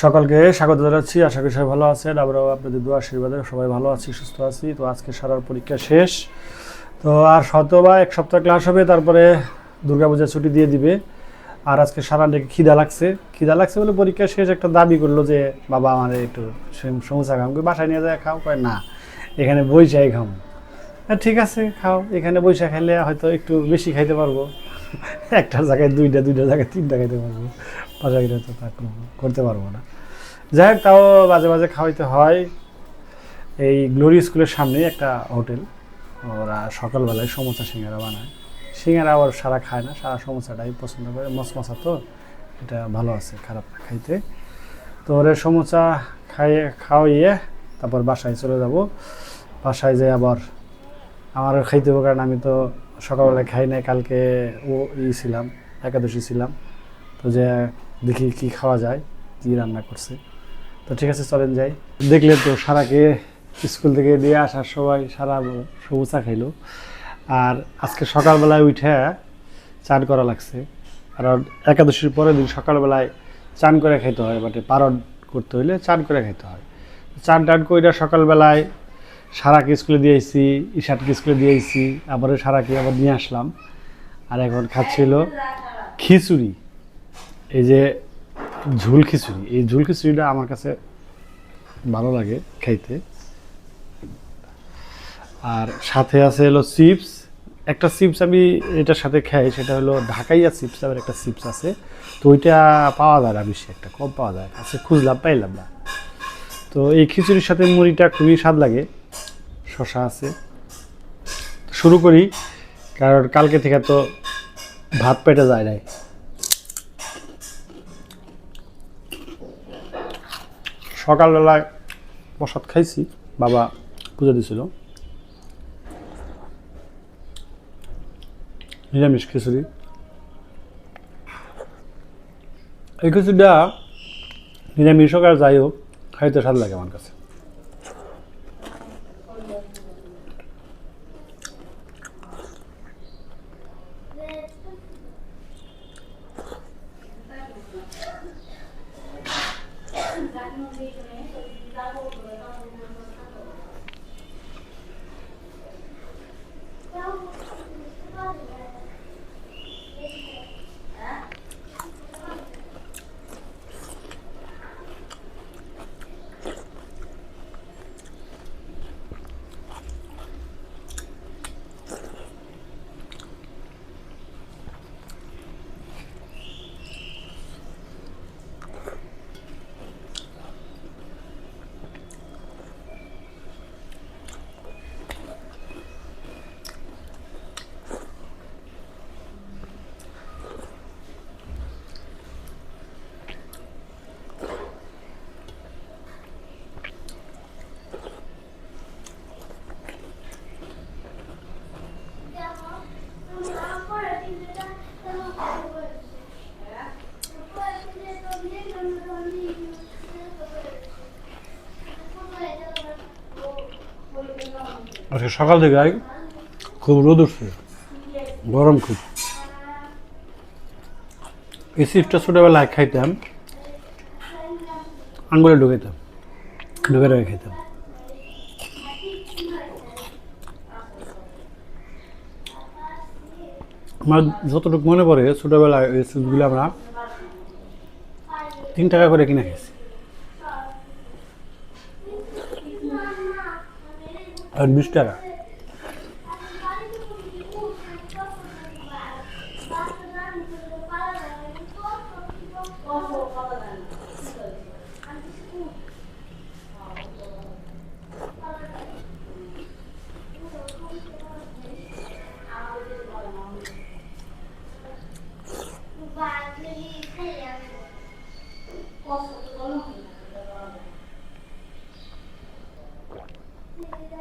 সকলকে স্বাগত জানাচ্ছি, আশা করি সবাই ভালো আছেন। আমরাও আপনাদের দোয়া আশীর্বাদে সবাই ভালো আছি, সুস্থ আছি। তো আজকে সারার পরীক্ষা শেষ। তো আর শত বা এক সপ্তাহ ক্লাস হবে, তারপরে দুর্গাপূজার ছুটি দিয়ে দিবে। আর আজকে সারা ডেকে খিদা লাগছে। খিদা লাগছে বলে পরীক্ষা শেষ একটা দাবি করল যে, বাবা, আমার একটু সম- সমোসা খাও। বাসায় নিয়ে যায়, খাও? কয়, না, এখানে বইসাই খাও হ্যাঁ ঠিক আছে, খাও। এখানে বৈশা খাইলে হয়তো একটু বেশি খাইতে পারব। একটা জায়গায় দুইটা দুইটা জায়গায়, তিনটা খাইতে পারব গেলে তো তা করতে পারব না। যাই হোক, তাও মাঝে মাঝে খাওয়াইতে হয়। এই গ্লোরি স্কুলের সামনে একটা হোটেল। ওরা সকালবেলায় সমোসা সিঙ্গারা বানায়। সিঙ্গারা আবার সারা খায় না, সারা সমোসাটাই পছন্দ করে। মশমশা তো, এটা ভালো আছে, খারাপ খাইতে। তো ওরা সমোসা খাইয়ে খাওয়াইয়ে তারপর বাসায় চলে যাব। বাসায় যেয়ে আবার আমার আর খাইতে হবে, কারণ আমি তো সকালবেলায় খাই নাই, কালকে ও ই ছিলাম, একাদশী ছিলাম। তো যে দেখি কি খাওয়া যায়, কি রান্না করছে। তো ঠিক আছে, চলেন যাই। দেখলেন তো সারাকে স্কুল থেকে দিয়ে আসার সবাই সারা সবুচা খাইলো। আর আজকে সকালবেলায় উঠে চান করা লাগছে। কারণ একাদশীর পরের দিন সকালবেলায় চান করে খাইতে হয় মানে পারণ করতে হইলে চান করে খাইতে হয়। চান টান করে সকালবেলায় সারাকে স্কুলে দিয়ে আইসি ঈশানকে স্কুলে দিয়ে আইসি আবার সারাকে আবার নিয়ে আসলাম। আর এখন খাচ্ছিল খিচুড়ি। এই যে ঝুল খিচুড়ি। এই ঝুল খিচুড়িটা আমার কাছে ভালো লাগে খাইতে। আর সাথে আছে হলো চিপস। একটা চিপস আমি এটার সাথে খাই, সেটা হলো ঢাকাইয়া চিপস আবার একটা চিপস আছে। তো ওইটা পাওয়া যায় না বেশি, একটা কম পাওয়া যায় আচ্ছা খুঁজলাম, পাইলাম না। তো এই খিচুড়ির সাথে মুড়িটা খুবই স্বাদ লাগে। শশা আছে। শুরু করি, কারণ কালকে থেকে তো ভাত পেটে যায় নাই। সকালবেলায় প্রসাদ খাইছি, বাবা পুজো দিছিল। নিরামিষ খিচুড়ি। এই খিচুড়িটা নিরামিষ হোক আর যাই হোক, খাইতে স্বাদ লাগে আমার কাছে। আজকে সকাল থেকে খুব রোদ উঠছে, গরম খুব। এই চিপসটা ছোটোবেলায় খাইতাম, আঙ্গুলে ঢুকাইতাম, ঢুকে ঢুকে খাইতাম। আমার যতটুকু মনে পড়ে, ছোটোবেলায় এই চিপসগুলো আমরা তিন টাকা করে কিনে খেয়েছি আর বিশ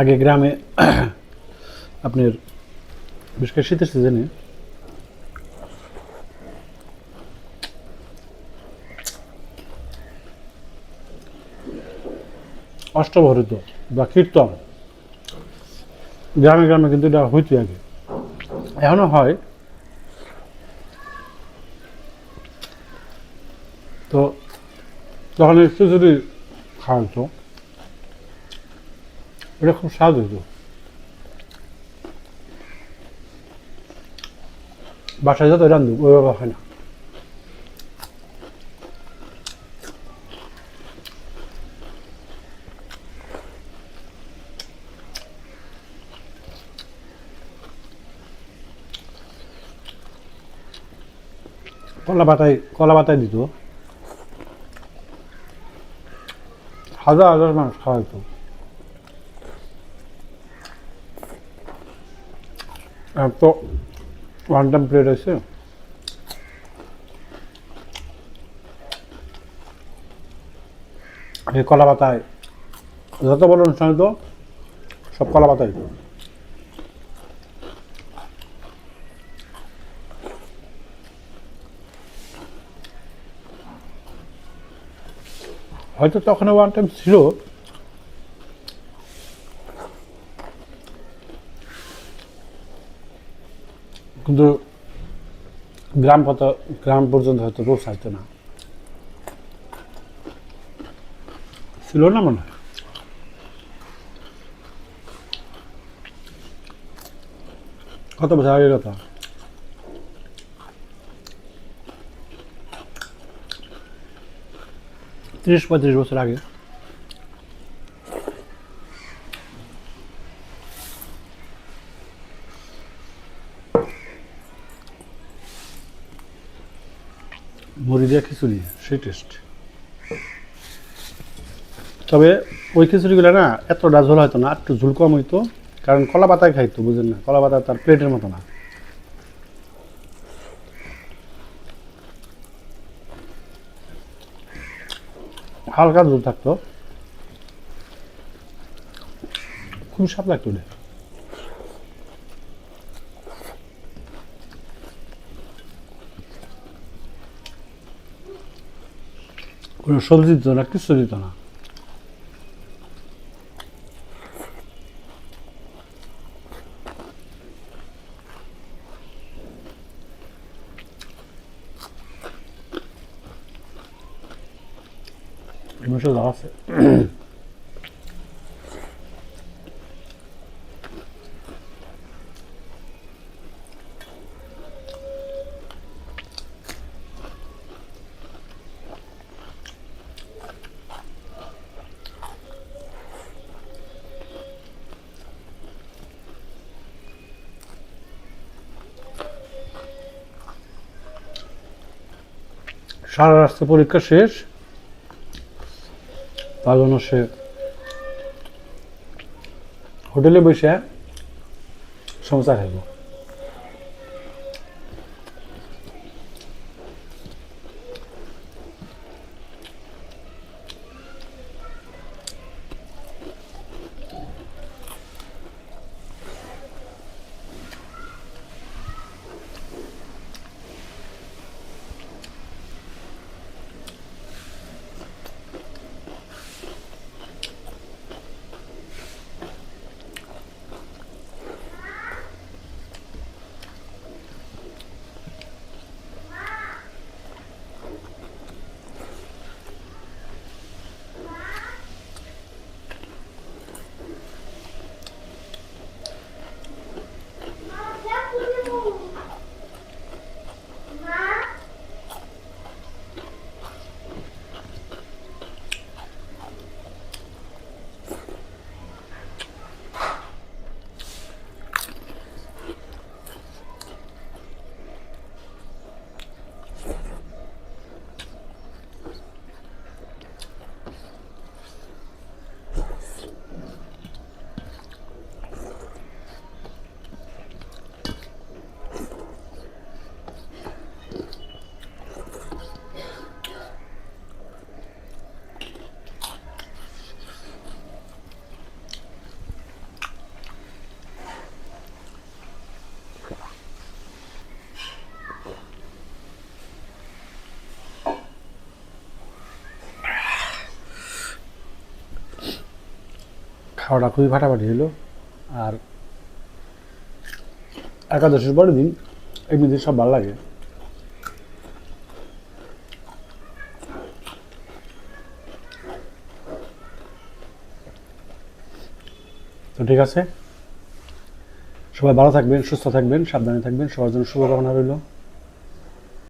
আগে গ্রামে আপনার বিশেষ করে শীতের সিজনে অষ্টভরিত বা কীর্তন, গ্রামে গ্রামে কিন্তু এটা হইতে আগে। এখনও হয়। তো তখন একটু যদি খাওয়া এটা খুব স্বাদ হইতো বাসায় যত রান্ধু, ওইভাবে হয় না। কলা পাতায় কলা পাতায় দিত। হাজার হাজার মানুষ খাওয়াইতো। আর তো ওয়ান টাইম প্লেট আছে এই কলা পাতায় যত বড় অনুষ্ঠান হতো সব কলা পাতায় হয়তো তখন ওয়ান টাইম ছিল কিন্তু গ্রাম পত, গ্রাম পর্যন্ত হয়তো পৌঁছাইতো না। ছিল না মনে হয়? কত বছর আগের কথা? ত্রিশ পঁয়ত্রিশ বছর আগে মুড়ি দিয়ে খিচুড়ি সেই টেস্ট তবে ওই খিচুড়িগুলো না এতটা ঝোল হয়তো না, একটু ঝোল কম হইতো, কারণ কলা পাতায় খাইতো বুঝেন না? কলা পাতা তার প্লেটের মতো না। হালকা ঝোল থাকতো। খুব স্বাদ লাগতো ওটা। কোনো সবজি দিত না কিছু দিত না। Muchas মাসে সারা রাস্তা পরীক্ষা শেষ। জন্য সে হোটেলে বসে সমস্যা খাইব খাওয়াটা খুবই ফাটাফাটি হলো। আর একাদশের পরের দিন এমনিতে সব ভালো লাগে। তো ঠিক আছে। সবাই ভালো থাকবেন, সুস্থ থাকবেন, সাবধানে থাকবেন। সবার জন্য শুভকামনা রইল।